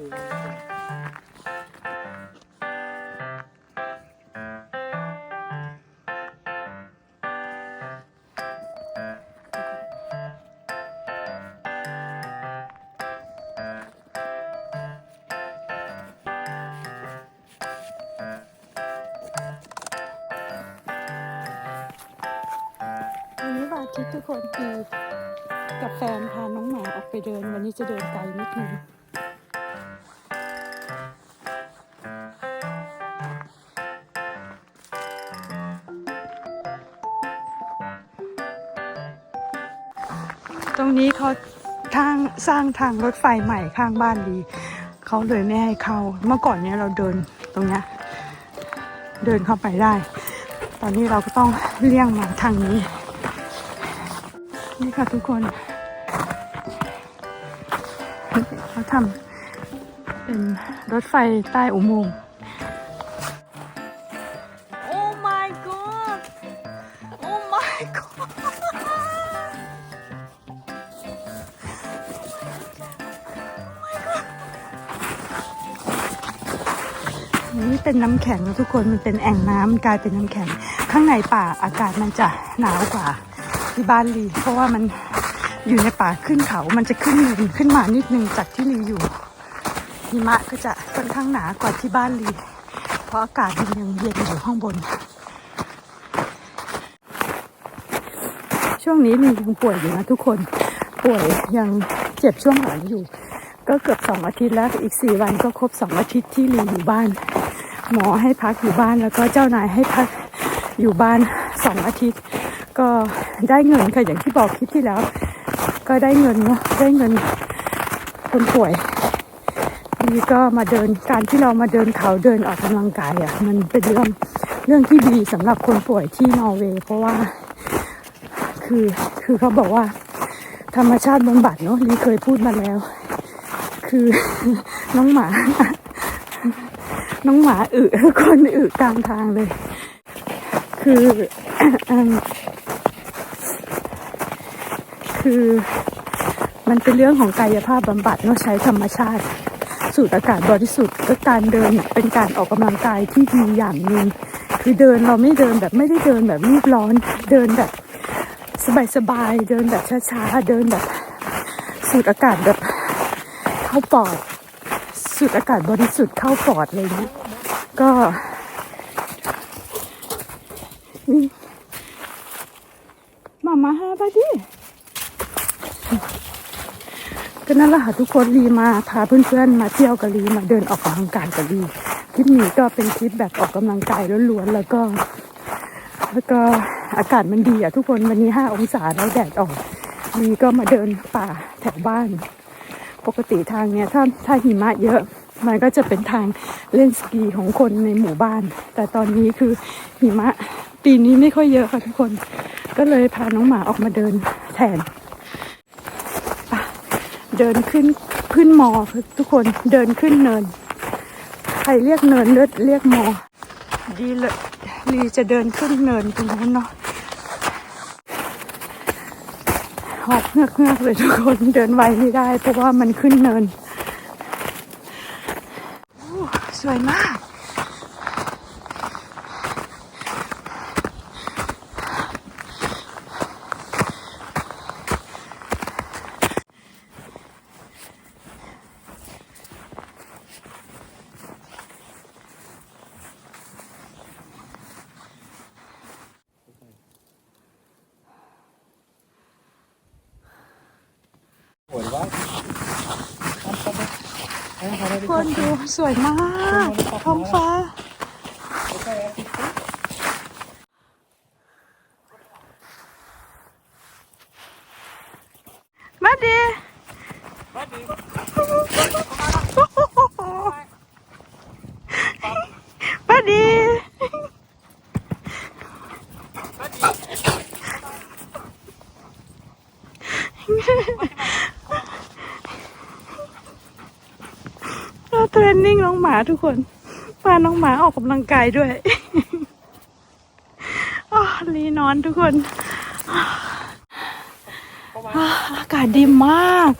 วันนี้วันอาทิตย์ทุกคนปีกับแฟนพาน้องหมาออกไปเดิน วันนี้จะเดินไกลนิดนึง ตรงนี้เขาทางสร้างทางรถไฟใหม่ข้างบ้านดี เขาเลยไม่ให้เข้า เมื่อก่อนเนี้ยเราเดินตรงเนี้ยเดินเข้าไปได้ ตอนนี้เราก็ต้องเลี่ยงมาทางนี้ นี่ค่ะทุกคนเขาทำเป็นรถไฟใต้อุโมงค์ นี่เป็นน้ำแข็งนะทุกคนมันเป็นแอ่งน้ำกลายเป็นน้ำแข็ง ข้างในป่าอากาศมันจะหนาวกว่าที่บ้านลี เพราะว่ามันอยู่ในป่าขึ้นเขา มันจะขึ้นเนินขึ้นมานิดนึงจากที่ลีอยู่หิมะก็จะค่อนข้างหนากว่าที่บ้านลี เพราะอากาศมันยังเย็นอยู่ข้างบน ช่วงนี้ลียังป่วยอยู่นะทุกคนป่วยยังเจ็บช่วงหลังอยู่ ก็เกือบสองอาทิตย์แล้วอีกสี่วันก็ครบสองอาทิตย์ที่ลีอยู่บ้าน หมอให้พักอยู่บ้านแล้วก็เจ้านายให้พักอยู่บ้านสองอาทิตย์ ก็ได้เงินค่ะอย่างที่บอกคลิปที่แล้ว ก็ได้เงินเนาะได้เงินคนป่วยนี่ก็มาเดินการที่เรามาเดินเขาเดินออกกำลังกายอะมันเป็นเรื่องเรื่องที่ดีสำหรับคนป่วยที่นอร์เวย์เพราะว่า คือคือเขาบอกว่า ธรรมชาติบำบัดเนาะลีเคยพูดมาแล้ว คือ น้องหมา น้องหมาอึคนอึกลางทางเลย คือคือ มันเป็นเรื่องของกายภาพบำบัดเนาะใช้ธรรมชาติสูดอากาศบริสุทธิ์ก็การเดินเนี่ยเป็นการออกกำลังกายที่ดีอย่างหนึ่งคือเดินเราไม่เดินแบบไม่ได้เดินแบบรีบร้อน เดินแบบสบายๆเดินแบบช้าๆเดินแบบสูดอากาศแบบ เข้าปอด สูดอากาศบริสุทธิ์เข้าปอดเงี้ยก็นี่มามาฮาบาดีก็นั่นแหละค่ะทุกคนรีมาพาเพื่อนๆมาเที่ยวกับรีมาเดินออกกำลังกายกับรีคลิปนี้ก็เป็นคลิปแบบออกกำลังกายล้วนๆแล้วก็ แล้วก็อากาศมันดีอะทุกคนวันนี้ห้าองศาแล้วแดดออกรีก็มาเดินป่าแถวบ้าน ปกติทางเนี้ยถ้าถ้าหิมะเยอะมันก็จะเป็นทางเล่นสกีของคนในหมู่บ้าน แต่ตอนนี้คือหิมะปีนี้ไม่ค่อยเยอะค่ะทุกคน ก็เลยพาน้องหมาออกมาเดินแทนไปเดินขึ้นขึ้นมอค่ะทุกคนเดินขึ้นเนิน ใครเรียกเนินเลือดเรียกมอ ดีเลยลีจะเดินขึ้นเนินตรงนู้นเนาะ ห อบเงือกเงือกเลยทุกคนเดินไวไม่ได้ เพราะว่ามันขึ้นเนิน สวยมาก คนดูสวยมากท้องฟ้า มาดีมา เทรนนิ่งน้องหมาทุกคนพาน้องหมาออกกำลังกายด้วยรีนอนทุกคนอากาศดีมาก